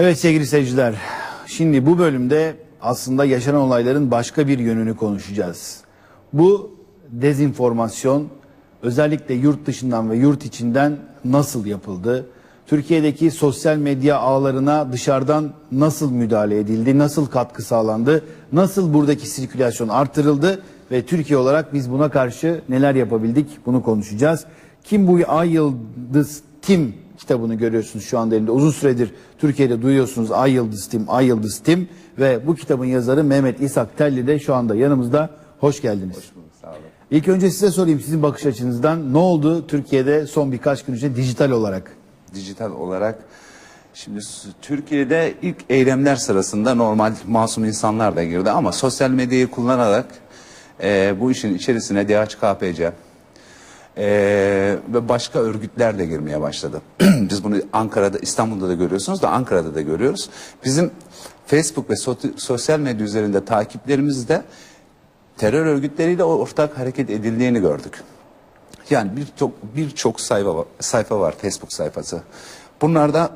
Evet sevgili seyirciler, şimdi bu bölümde aslında yaşanan olayların başka bir yönünü konuşacağız. Bu dezinformasyon özellikle yurt dışından ve yurt içinden nasıl yapıldı? Türkiye'deki sosyal medya ağlarına dışarıdan nasıl müdahale edildi? Nasıl katkı sağlandı? Nasıl buradaki sirkülasyon artırıldı? Ve Türkiye olarak biz buna karşı neler yapabildik? Bunu konuşacağız. Kim bu Ay Yıldız Tim kitabını görüyorsunuz şu anda elimde. Uzun süredir Türkiye'de duyuyorsunuz Ay Yıldız Tim, Ay Yıldız Tim ve bu kitabın yazarı Mehmet İshak Telli de şu anda yanımızda. Hoş geldiniz. Sağ olun. İlk önce size sorayım sizin bakış açınızdan ne oldu Türkiye'de son birkaç gün önce dijital olarak? Dijital olarak şimdi Türkiye'de ilk eylemler sırasında normal masum insanlar da girdi ama sosyal medyayı kullanarak e, bu işin içerisine DHKPC e, ve başka örgütler de girmeye başladı. Biz bunu Ankara'da, İstanbul'da da görüyorsunuz da Ankara'da da görüyoruz. Bizim Facebook ve so- sosyal medya üzerinde takiplerimizde terör örgütleriyle ortak hareket edildiğini gördük. Yani birçok birçok sayfa var, sayfa var Facebook sayfası. Bunlarda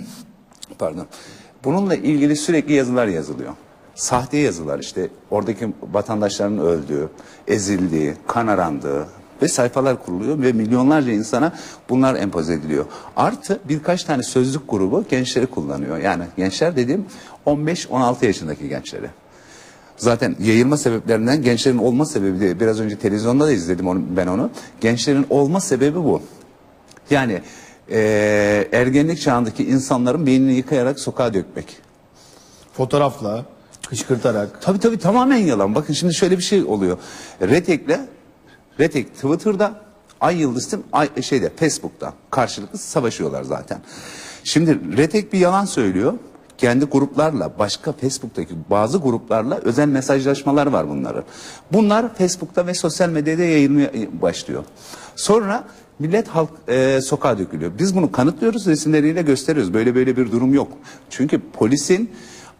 pardon. Bununla ilgili sürekli yazılar yazılıyor. Sahte yazılar işte oradaki vatandaşların öldüğü, ezildiği, kan arandığı ve sayfalar kuruluyor ve milyonlarca insana bunlar empoze ediliyor. Artı birkaç tane sözlük grubu gençleri kullanıyor. Yani gençler dediğim 15-16 yaşındaki gençleri. Zaten yayılma sebeplerinden gençlerin olma sebebi de biraz önce televizyonda da izledim onu, ben onu. Gençlerin olma sebebi bu. Yani eee, ergenlik çağındaki insanların beynini yıkayarak sokağa dökmek. Fotoğrafla, kışkırtarak. Tabii tabii tamamen yalan. Bakın şimdi şöyle bir şey oluyor. Retek'le Retek Twitter'da Ay Yıldız'ın Ay şeyde Facebook'ta karşılıklı savaşıyorlar zaten. Şimdi Retek bir yalan söylüyor. Kendi gruplarla başka Facebook'taki bazı gruplarla özel mesajlaşmalar var bunların. Bunlar Facebook'ta ve sosyal medyada yayılmaya başlıyor. Sonra millet halk e, sokağa dökülüyor. Biz bunu kanıtlıyoruz resimleriyle gösteriyoruz. Böyle böyle bir durum yok. Çünkü polisin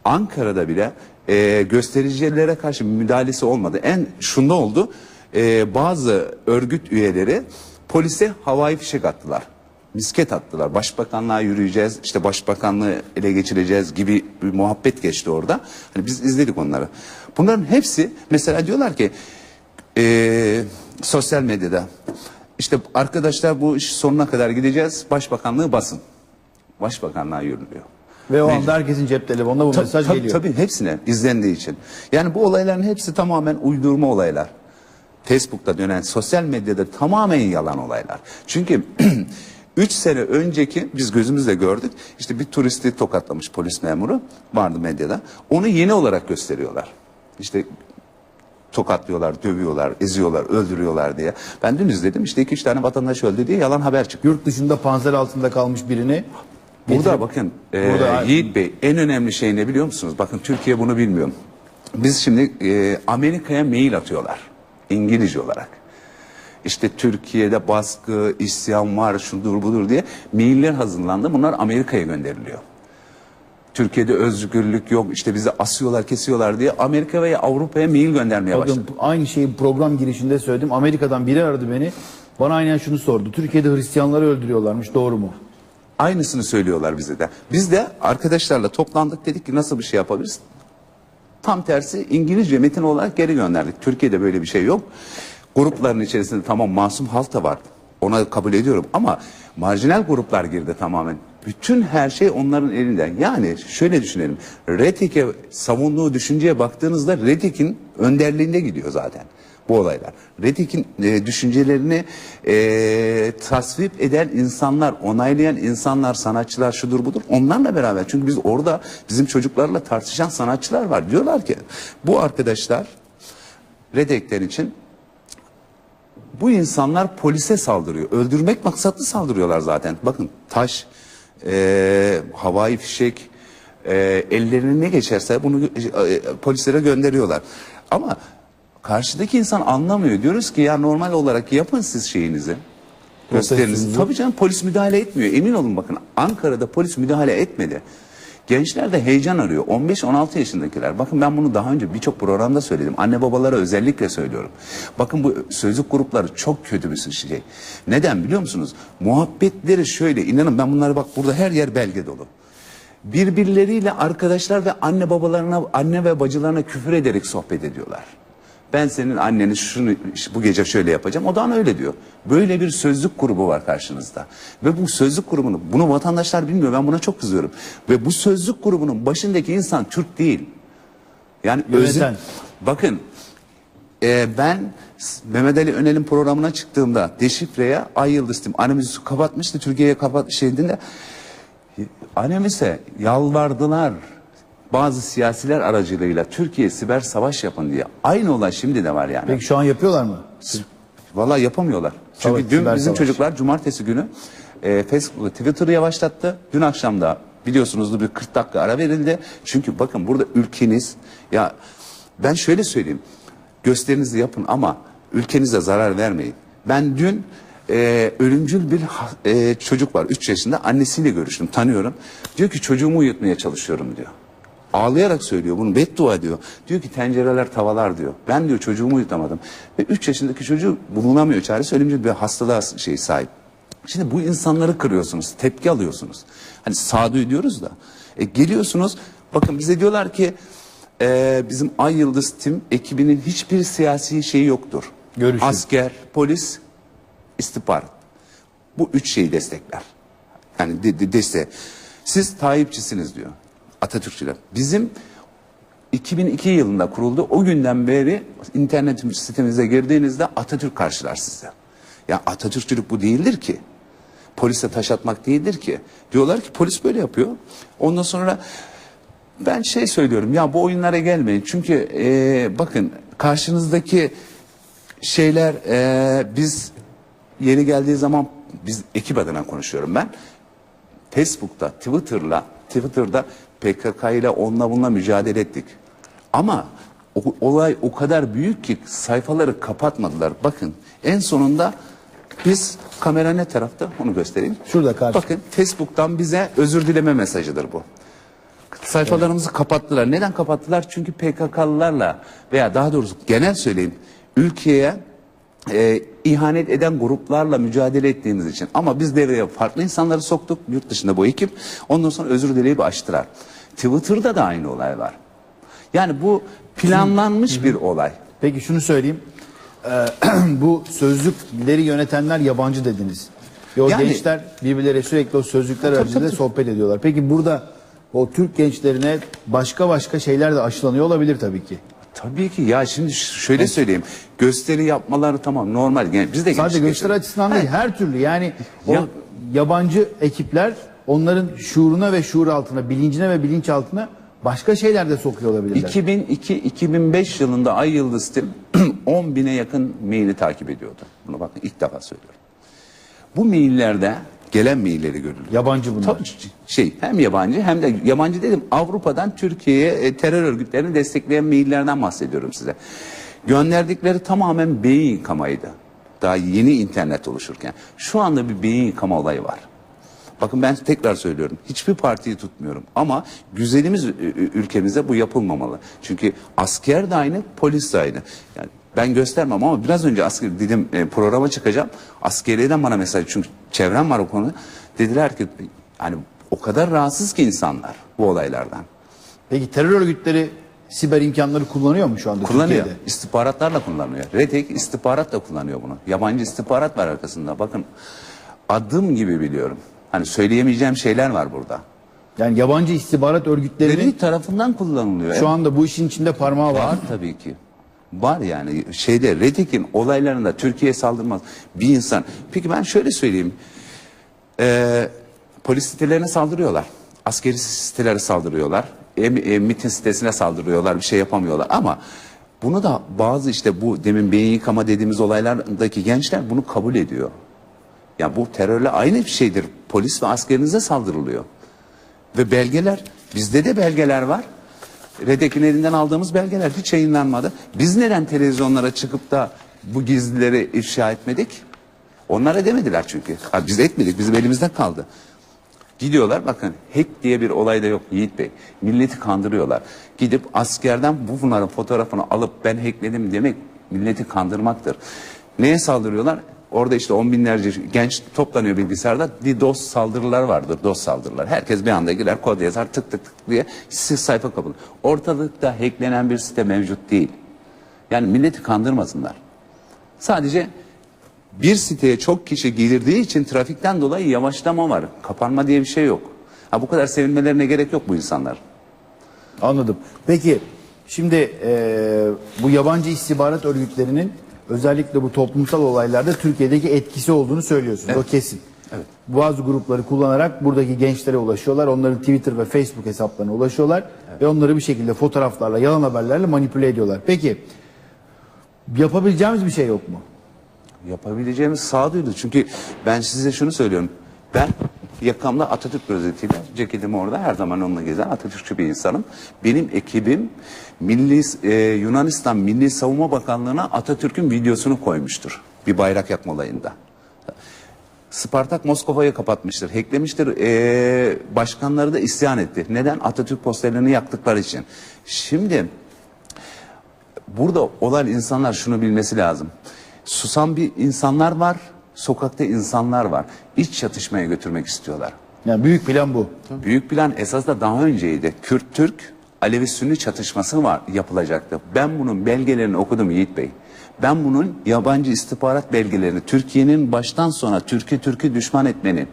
Ankara'da bile e, göstericilere karşı müdahalesi olmadı. En şunda oldu. E, bazı örgüt üyeleri polise havai fişek attılar. Misket attılar. Başbakanlığa yürüyeceğiz, işte başbakanlığı ele geçireceğiz gibi bir muhabbet geçti orada. Hani biz izledik onları. Bunların hepsi mesela diyorlar ki e, sosyal medyada işte arkadaşlar bu iş sonuna kadar gideceğiz. Başbakanlığı basın. Başbakanlığa yürülüyor. Ve o Mecbur. anda herkesin cep telefonu bu Tabii, mesaj tabii, geliyor. Tabii hepsine izlendiği için. Yani bu olayların hepsi tamamen uydurma olaylar. Facebook'ta dönen sosyal medyada tamamen yalan olaylar. Çünkü 3 sene önceki biz gözümüzle gördük. İşte bir turisti tokatlamış polis memuru vardı medyada. Onu yeni olarak gösteriyorlar. İşte tokatlıyorlar, dövüyorlar, eziyorlar, öldürüyorlar diye. Ben dün izledim işte iki üç tane vatandaş öldü diye yalan haber çıktı. Yurt dışında panzer altında kalmış birini Burada getirip- bakın e, Burada- Yiğit Bey en önemli şey ne biliyor musunuz? Bakın Türkiye bunu bilmiyor. Biz şimdi e, Amerika'ya mail atıyorlar İngilizce olarak. İşte Türkiye'de baskı, isyan var, şudur budur diye mailler hazırlandı. Bunlar Amerika'ya gönderiliyor. Türkiye'de özgürlük yok, işte bizi asıyorlar, kesiyorlar diye Amerika ve Avrupa'ya mail göndermeye başladı. Bakın aynı şeyi program girişinde söyledim. Amerika'dan biri aradı beni. Bana aynen şunu sordu. Türkiye'de Hristiyanları öldürüyorlarmış. Doğru mu? Aynısını söylüyorlar bize de. Biz de arkadaşlarla toplandık dedik ki nasıl bir şey yapabiliriz? Tam tersi İngilizce metin olarak geri gönderdik. Türkiye'de böyle bir şey yok. Grupların içerisinde tamam masum halk da var. Ona kabul ediyorum ama marjinal gruplar girdi tamamen. Bütün her şey onların elinde. Yani şöyle düşünelim. Retik'e savunduğu düşünceye baktığınızda Retik'in önderliğinde gidiyor zaten bu olaylar. Retik'in e, düşüncelerini e, tasvip eden insanlar, onaylayan insanlar, sanatçılar şudur budur onlarla beraber. Çünkü biz orada bizim çocuklarla tartışan sanatçılar var. Diyorlar ki bu arkadaşlar Redekler için bu insanlar polise saldırıyor. Öldürmek maksatlı saldırıyorlar zaten. Bakın taş, e, havai fişek, e, ellerine ne geçerse bunu e, polislere gönderiyorlar. Ama karşıdaki insan anlamıyor. Diyoruz ki ya normal olarak yapın siz şeyinizi. Gösterinizi. Tabii canım polis müdahale etmiyor. Emin olun bakın Ankara'da polis müdahale etmedi. Gençler de heyecan arıyor. 15-16 yaşındakiler. Bakın ben bunu daha önce birçok programda söyledim. Anne babalara özellikle söylüyorum. Bakın bu sözlük grupları çok kötü bir şey. Neden biliyor musunuz? Muhabbetleri şöyle. inanın ben bunları bak burada her yer belge dolu. birbirleriyle arkadaşlar ve anne babalarına, anne ve bacılarına küfür ederek sohbet ediyorlar. Ben senin anneni şunu bu gece şöyle yapacağım. O da ona öyle diyor. Böyle bir sözlük grubu var karşınızda. Ve bu sözlük grubunu bunu vatandaşlar bilmiyor. Ben buna çok kızıyorum. Ve bu sözlük grubunun başındaki insan Türk değil. Yani özü- Yöneten. bakın e, ben Mehmet Ali Önel'in programına çıktığımda deşifreye Ay Yıldız Tim annemizi kapatmıştı Türkiye'ye kapat şeyinde annemize yalvardılar bazı siyasiler aracılığıyla Türkiye siber savaş yapın diye. Aynı olay şimdi de var yani. Peki şu an yapıyorlar mı? Vallahi yapamıyorlar. Savaş, Çünkü dün bizim savaş. çocuklar cumartesi günü e, Facebook'u Twitter'ı yavaşlattı. Dün akşam da biliyorsunuz bir 40 dakika ara verildi. Çünkü bakın burada ülkeniz ya ben şöyle söyleyeyim. Gösterinizi yapın ama ülkenize zarar vermeyin. Ben dün e, ölümcül bir e, çocuk var 3 yaşında annesiyle görüştüm tanıyorum. Diyor ki çocuğumu uyutmaya çalışıyorum diyor. Ağlayarak söylüyor bunu beddua diyor. Diyor ki tencereler tavalar diyor. Ben diyor çocuğumu uyutamadım. Ve 3 yaşındaki çocuğu bulunamıyor çaresi ölümcül bir hastalığa şey sahip. Şimdi bu insanları kırıyorsunuz, tepki alıyorsunuz. Hani sağduyu diyoruz da. E, geliyorsunuz bakın bize diyorlar ki e, bizim Ay Yıldız Tim ekibinin hiçbir siyasi şeyi yoktur. Görüşü. Asker, polis, istihbarat. Bu üç şeyi destekler. Yani de, de, deste. Siz Tayyipçisiniz diyor. Atatürkçüler. Bizim 2002 yılında kuruldu. O günden beri internet sitemize girdiğinizde Atatürk karşılar size. Ya Atatürkçülük bu değildir ki. Polise taş atmak değildir ki. Diyorlar ki polis böyle yapıyor. Ondan sonra ben şey söylüyorum ya bu oyunlara gelmeyin. Çünkü eee, bakın karşınızdaki şeyler eee, biz yeni geldiği zaman biz ekip adına konuşuyorum ben. Facebook'ta, Twitter'la, Twitter'da PKK ile onunla bununla mücadele ettik. Ama o, olay o kadar büyük ki sayfaları kapatmadılar. Bakın en sonunda biz kamera ne tarafta onu göstereyim. Şurada karşı. Bakın Facebook'tan bize özür dileme mesajıdır bu. Sayfalarımızı kapattılar. Neden kapattılar? Çünkü PKK'lılarla veya daha doğrusu genel söyleyeyim ülkeye e, ihanet eden gruplarla mücadele ettiğimiz için. Ama biz devreye farklı insanları soktuk. Yurt dışında bu ekip. Ondan sonra özür dileyip açtılar. Twitter'da da aynı olay var. Yani bu planlanmış bir olay. Peki şunu söyleyeyim. Ee, bu sözlükleri yönetenler yabancı dediniz. Ve o Yani- gençler birbirleriyle sürekli o sözlükler aracılığıyla sohbet ediyorlar. Peki burada o Türk gençlerine başka başka şeyler de aşılanıyor olabilir tabii ki. Tabii ki ya şimdi şöyle söyleyeyim. Gösteri yapmaları tamam normal. Yani biz de Sadece gençlik gösteri yaşıyoruz. açısından değil her türlü yani o Ya- yabancı ekipler onların şuuruna ve şuur altına, bilincine ve bilinç altına başka şeyler de sokuyor olabilirler. 2002-2005 yılında Ay Yıldız Tim 10 bine yakın maili takip ediyordu. Bunu bakın ilk defa söylüyorum. Bu maillerde gelen mailleri görülür. Yabancı bunlar. Tabii şey hem yabancı hem de yabancı dedim Avrupa'dan Türkiye'ye e, terör örgütlerini destekleyen maillerden bahsediyorum size. Gönderdikleri tamamen beyin yıkamaydı. Daha yeni internet oluşurken. Şu anda bir beyin yıkama olayı var. Bakın ben tekrar söylüyorum. Hiçbir partiyi tutmuyorum. Ama güzelimiz ü- ü- ülkemizde bu yapılmamalı. Çünkü asker de aynı, polis de aynı. Yani ben göstermem ama biraz önce asker dedim e, programa çıkacağım. Askeriyeden bana mesaj çünkü çevrem var o konuda. Dediler ki hani o kadar rahatsız ki insanlar bu olaylardan. Peki terör örgütleri siber imkanları kullanıyor mu şu anda Kullanıyor. Türkiye'de? İstihbaratlarla kullanıyor. RETEK istihbarat da kullanıyor bunu. Yabancı istihbarat var arkasında. Bakın adım gibi biliyorum. Hani söyleyemeyeceğim şeyler var burada. Yani yabancı istihbarat örgütlerinin Devlet tarafından kullanılıyor. şu anda bu işin içinde parmağı var. Var tabii ki. Var yani şeyde Redik'in olaylarında Türkiye'ye saldırmaz bir insan. Peki ben şöyle söyleyeyim. Ee, polis sitelerine saldırıyorlar. Askeri sitelere saldırıyorlar. E, e, mitin sitesine saldırıyorlar. Bir şey yapamıyorlar ama bunu da bazı işte bu demin beyin yıkama dediğimiz olaylardaki gençler bunu kabul ediyor. Ya bu terörle aynı bir şeydir. Polis ve askerinize saldırılıyor. Ve belgeler, bizde de belgeler var. Redek'in elinden aldığımız belgeler hiç yayınlanmadı. Biz neden televizyonlara çıkıp da bu gizlileri ifşa etmedik? Onlar edemediler çünkü. Ha, biz etmedik, bizim elimizde kaldı. Gidiyorlar bakın hack diye bir olay da yok Yiğit Bey. Milleti kandırıyorlar. Gidip askerden bu bunların fotoğrafını alıp ben hackledim demek milleti kandırmaktır. Neye saldırıyorlar? Orada işte on binlerce genç toplanıyor bilgisayarda. DDoS saldırılar vardır. DOS saldırılar. Herkes bir anda girer kod yazar tık tık tık diye siz sayfa kapılır. Ortalıkta hacklenen bir site mevcut değil. Yani milleti kandırmasınlar. Sadece bir siteye çok kişi girdiği için trafikten dolayı yavaşlama var. Kapanma diye bir şey yok. Ha bu kadar sevinmelerine gerek yok bu insanlar. Anladım. Peki şimdi e, bu yabancı istihbarat örgütlerinin özellikle bu toplumsal olaylarda Türkiye'deki etkisi olduğunu söylüyorsunuz. O kesin. Evet. Bazı grupları kullanarak buradaki gençlere ulaşıyorlar. Onların Twitter ve Facebook hesaplarına ulaşıyorlar. Ve onları bir şekilde fotoğraflarla, yalan haberlerle manipüle ediyorlar. Peki yapabileceğimiz bir şey yok mu? Yapabileceğimiz sağduyulu. Çünkü ben size şunu söylüyorum. Ben yakamda Atatürk rozetiyle ceketim orada her zaman onunla gezen Atatürkçü bir insanım. Benim ekibim Milli e, Yunanistan Milli Savunma Bakanlığı'na Atatürk'ün videosunu koymuştur. Bir bayrak yakma olayında. Spartak Moskova'yı kapatmıştır, hacklemiştir. Ee, başkanları da isyan etti. Neden? Atatürk posterlerini yaktıkları için. Şimdi burada olan insanlar şunu bilmesi lazım. Susan bir insanlar var, sokakta insanlar var. İç çatışmaya götürmek istiyorlar. Yani büyük plan bu. Büyük plan esas da daha önceydi. Kürt-Türk, Alevi-Sünni çatışması var yapılacaktı. Ben bunun belgelerini okudum Yiğit Bey. Ben bunun yabancı istihbarat belgelerini Türkiye'nin baştan sona Türkiye Türk'ü düşman etmenin,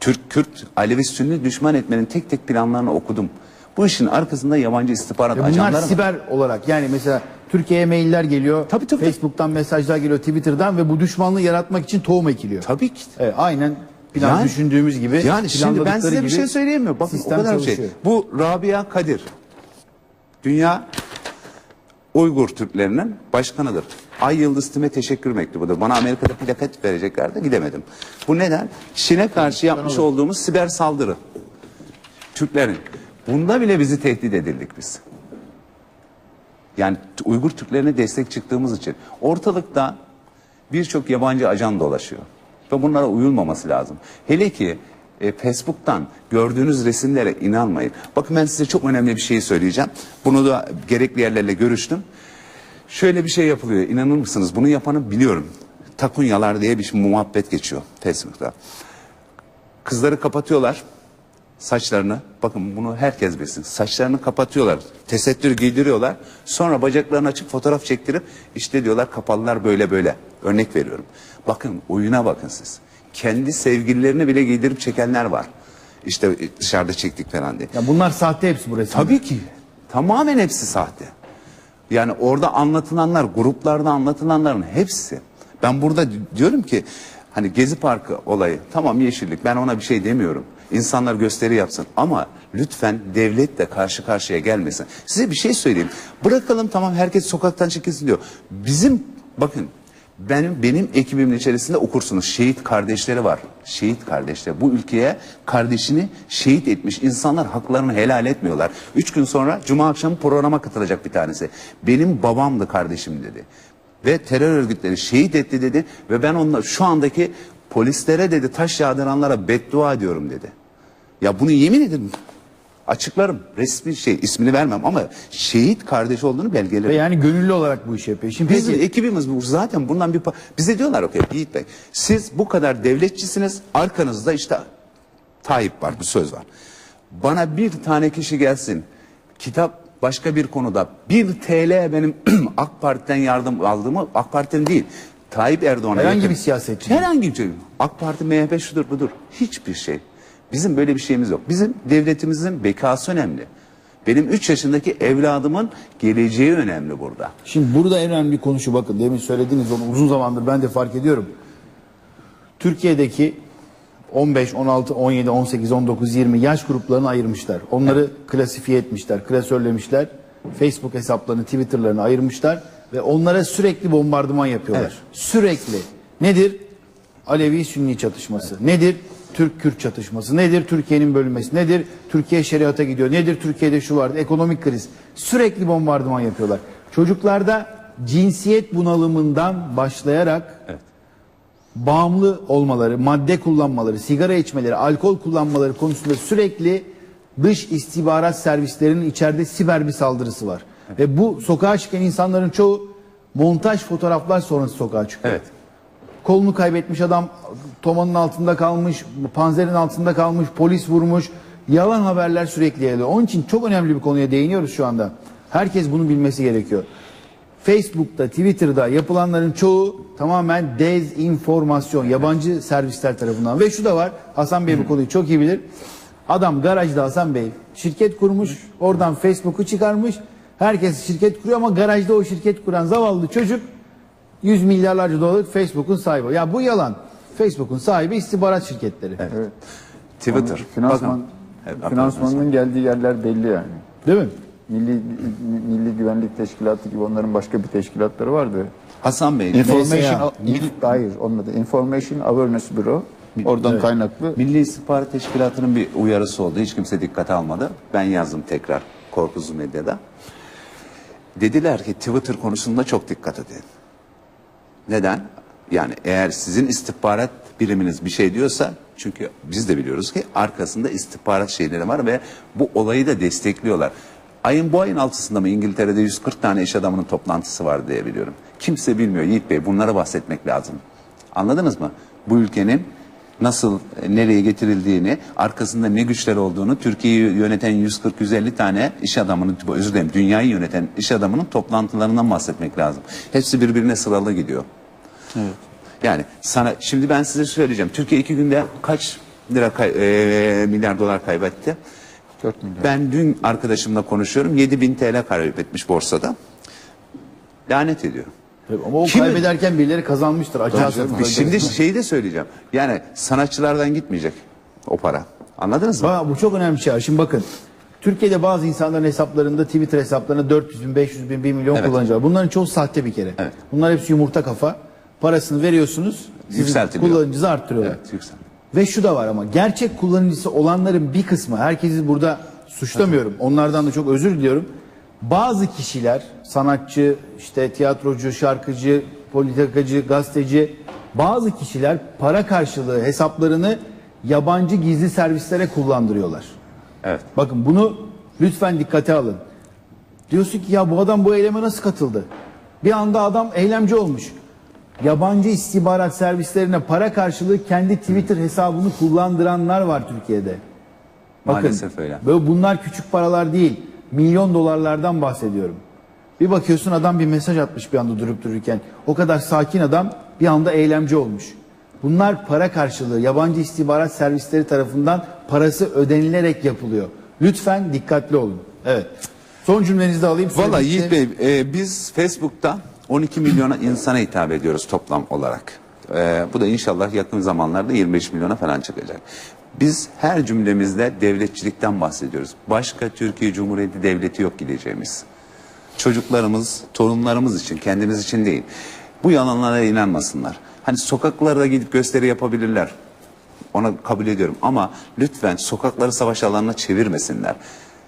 Türk-Kürt, Alevi-Sünni düşman etmenin tek tek planlarını okudum. Bu işin arkasında yabancı istihbarat Ve bunlar ajanları var. siber olarak yani mesela Türkiye'ye mailler geliyor. Tabii, tabii. Facebook'tan mesajlar geliyor, Twitter'dan ve bu düşmanlığı yaratmak için tohum ekiliyor. Tabii ki. Evet, aynen plan Yani- düşündüğümüz gibi. Yani şimdi ben size bir şey söyleyeyim mi? Bakın o kadar çalışıyor. şey. Bu Rabia Kadir. Dünya Uygur Türklerinin başkanıdır. Ay Yıldız Tim'e teşekkür mektubudur. Bana Amerika'da plaket vereceklerdi gidemedim. Bu neden? Çin'e karşı yapmış olduğumuz siber saldırı. Türklerin. Bunda bile bizi tehdit edildik biz. Yani Uygur Türklerine destek çıktığımız için. Ortalıkta birçok yabancı ajan dolaşıyor. Ve bunlara uyulmaması lazım. Hele ki e, Facebook'tan gördüğünüz resimlere inanmayın. Bakın ben size çok önemli bir şey söyleyeceğim. Bunu da gerekli yerlerle görüştüm. Şöyle bir şey yapılıyor. İnanır mısınız? Bunu yapanı biliyorum. Takunyalar diye bir muhabbet geçiyor Facebook'ta. Kızları kapatıyorlar saçlarını. Bakın bunu herkes bilsin. Saçlarını kapatıyorlar. Tesettür giydiriyorlar. Sonra bacaklarını açıp fotoğraf çektirip işte diyorlar kapalılar böyle böyle. Örnek veriyorum. Bakın oyuna bakın siz. Kendi sevgililerini bile giydirip çekenler var. İşte dışarıda çektik falan diye. Ya bunlar sahte hepsi bu resimler. Tabii ki. Tamamen hepsi sahte. Yani orada anlatılanlar, gruplarda anlatılanların hepsi. Ben burada diyorum ki hani Gezi Parkı olayı tamam yeşillik ben ona bir şey demiyorum. İnsanlar gösteri yapsın ama lütfen devlet de karşı karşıya gelmesin. Size bir şey söyleyeyim. Bırakalım tamam herkes sokaktan çekilsin diyor. Bizim bakın benim benim ekibimin içerisinde okursunuz. Şehit kardeşleri var. Şehit kardeşler. Bu ülkeye kardeşini şehit etmiş insanlar haklarını helal etmiyorlar. Üç gün sonra Cuma akşamı programa katılacak bir tanesi. Benim babamdı kardeşim dedi. Ve terör örgütleri şehit etti dedi. Ve ben onlar şu andaki polislere dedi taş yağdıranlara beddua ediyorum dedi. Ya bunu yemin ederim açıklarım. Resmi şey ismini vermem ama şehit kardeş olduğunu belgelerim. Ve yani gönüllü olarak bu işi yapıyor. Şimdi Bizim peki ekibimiz bu zaten bundan bir bize diyorlar okey Yiğit Bey siz bu kadar devletçisiniz arkanızda işte Tayyip var bir söz var. Bana bir tane kişi gelsin kitap başka bir konuda bir TL benim AK Parti'den yardım aldığımı AK Parti'den değil Tayyip Erdoğan'a Herhangi yakın- bir siyasetçi. Herhangi bir şey. AK Parti MHP şudur budur. Hiçbir şey. Bizim böyle bir şeyimiz yok. Bizim devletimizin bekası önemli. Benim 3 yaşındaki evladımın geleceği önemli burada. Şimdi burada en önemli konu şu bakın demin söylediğiniz onu uzun zamandır ben de fark ediyorum. Türkiye'deki 15, 16, 17, 18, 19, 20 yaş gruplarını ayırmışlar. Onları klasifiye etmişler, klasörlemişler. Facebook hesaplarını, Twitter'larını ayırmışlar ve onlara sürekli bombardıman yapıyorlar. Evet. Sürekli. Nedir? Alevi-Sünni çatışması. Nedir? Türk-Kürt çatışması. Nedir? Türkiye'nin bölünmesi. Nedir? Türkiye şeriata gidiyor. Nedir? Türkiye'de şu vardı. Ekonomik kriz. Sürekli bombardıman yapıyorlar. Çocuklarda cinsiyet bunalımından başlayarak Evet. bağımlı olmaları, madde kullanmaları, sigara içmeleri, alkol kullanmaları konusunda sürekli dış istihbarat servislerinin içeride siber bir saldırısı var. Ve bu sokağa çıkan insanların çoğu montaj fotoğraflar sonrası sokağa çıkıyor. Evet. kolunu kaybetmiş adam tomanın altında kalmış, panzerin altında kalmış, polis vurmuş. Yalan haberler sürekli yayılıyor. Onun için çok önemli bir konuya değiniyoruz şu anda. Herkes bunu bilmesi gerekiyor. Facebook'ta, Twitter'da yapılanların çoğu tamamen dezinformasyon, yabancı servisler tarafından. Ve şu da var, Hasan Bey bu konuyu çok iyi bilir. Adam garajda Hasan Bey şirket kurmuş, oradan Facebook'u çıkarmış. Herkes şirket kuruyor ama garajda o şirket kuran zavallı çocuk 100 milyarlarca dolarlık Facebook'un sahibi. Ya bu yalan. Facebook'un sahibi istihbarat şirketleri. Evet. Twitter. Finansman, Bakın. Evet, finansmanının geldiği yerler belli yani. Değil mi? Milli Milli Güvenlik Teşkilatı gibi onların başka bir teşkilatları vardı. Hasan Bey. Information. Inf- hayır olmadı. Information Awareness Bureau. Oradan kaynaklı. Milli İstihbarat Teşkilatı'nın bir uyarısı oldu. Hiç kimse dikkate almadı. Ben yazdım tekrar Korkuzu Medya'da. Dediler ki Twitter konusunda çok dikkat edin. Neden? Yani eğer sizin istihbarat biriminiz bir şey diyorsa çünkü biz de biliyoruz ki arkasında istihbarat şeyleri var ve bu olayı da destekliyorlar. Ayın bu ayın altısında mı İngiltere'de 140 tane iş adamının toplantısı var diye biliyorum. Kimse bilmiyor Yiğit Bey bunlara bahsetmek lazım. Anladınız mı? Bu ülkenin nasıl e, nereye getirildiğini, arkasında ne güçler olduğunu, Türkiye'yi yöneten 140-150 tane iş adamının, özür dilerim dünyayı yöneten iş adamının toplantılarından bahsetmek lazım. Hepsi birbirine sıralı gidiyor. Yani sana şimdi ben size söyleyeceğim. Türkiye iki günde kaç lira kay- e, milyar dolar kaybetti? 4 milyar. Ben dün arkadaşımla konuşuyorum. 7000 TL kaybetmiş borsada. Lanet ediyor. Tabii Ama o Kim- kaybederken birileri kazanmıştır. Açığa satın. Şimdi şeyi de söyleyeceğim. Yani sanatçılardan gitmeyecek o para. Anladınız mı? Ba- Bu çok önemli bir şey. Şimdi bakın. Türkiye'de bazı insanların hesaplarında Twitter hesaplarında 400 bin, 500 bin, 1 milyon Evet. kullanıcı var. Bunların çoğu sahte bir kere. Evet. Bunlar hepsi yumurta kafa. Parasını veriyorsunuz. Sizin Yükseltiliyor. kullanıcınızı arttırıyorlar. Evet, yüksel. Ve şu da var ama gerçek kullanıcısı olanların bir kısmı herkesi burada suçlamıyorum. Onlardan da çok özür diliyorum. Bazı kişiler sanatçı, işte tiyatrocu, şarkıcı, politikacı, gazeteci bazı kişiler para karşılığı hesaplarını yabancı gizli servislere kullandırıyorlar. Evet. Bakın bunu lütfen dikkate alın. Diyorsun ki ya bu adam bu eyleme nasıl katıldı? Bir anda adam eylemci olmuş. Yabancı istihbarat servislerine para karşılığı kendi Twitter hesabını kullandıranlar var Türkiye'de. Bakın, Maalesef öyle. Böyle bunlar küçük paralar değil. Milyon dolarlardan bahsediyorum. Bir bakıyorsun adam bir mesaj atmış bir anda durup dururken. O kadar sakin adam bir anda eylemci olmuş. Bunlar para karşılığı yabancı istihbarat servisleri tarafından parası ödenilerek yapılıyor. Lütfen dikkatli olun. Evet. Son cümlenizi de alayım. Valla. Yiğit Bey e, biz Facebook'ta 12 milyona insana hitap ediyoruz toplam olarak. E, bu da inşallah yakın zamanlarda 25 milyona falan çıkacak. Biz her cümlemizde devletçilikten bahsediyoruz. Başka Türkiye Cumhuriyeti Devleti yok gideceğimiz. Çocuklarımız, torunlarımız için, kendimiz için değil. Bu yalanlara inanmasınlar. Hani sokaklarda gidip gösteri yapabilirler. Ona kabul ediyorum ama lütfen sokakları savaş alanına çevirmesinler.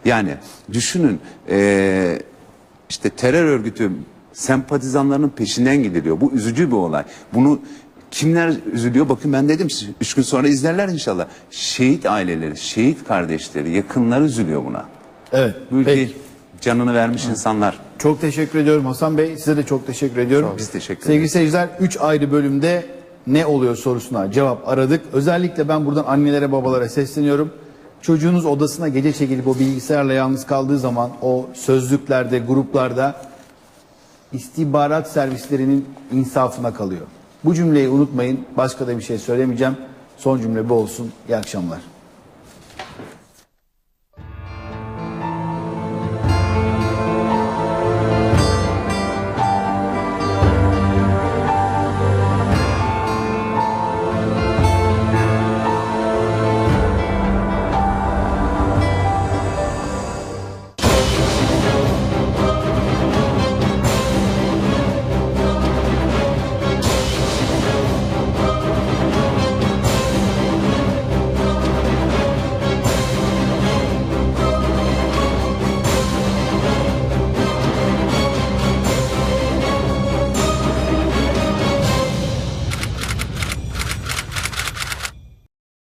Yani düşünün eee, işte terör örgütü sempatizanlarının peşinden gidiliyor. Bu üzücü bir olay. Bunu kimler üzülüyor? Bakın ben dedim üç gün sonra izlerler inşallah. Şehit aileleri, şehit kardeşleri, yakınları üzülüyor buna. Evet. Bu ülkeyi Peki. canını vermiş insanlar. Çok teşekkür ediyorum Hasan Bey. Size de çok teşekkür ediyorum. Biz teşekkür Sevgili ederiz. seyirciler 3 ayrı bölümde ne oluyor sorusuna cevap aradık. Özellikle ben buradan annelere babalara sesleniyorum. Çocuğunuz odasına gece çekilip o bilgisayarla yalnız kaldığı zaman o sözlüklerde, gruplarda istihbarat servislerinin insafına kalıyor. Bu cümleyi unutmayın. Başka da bir şey söylemeyeceğim. Son cümle bu olsun. İyi akşamlar.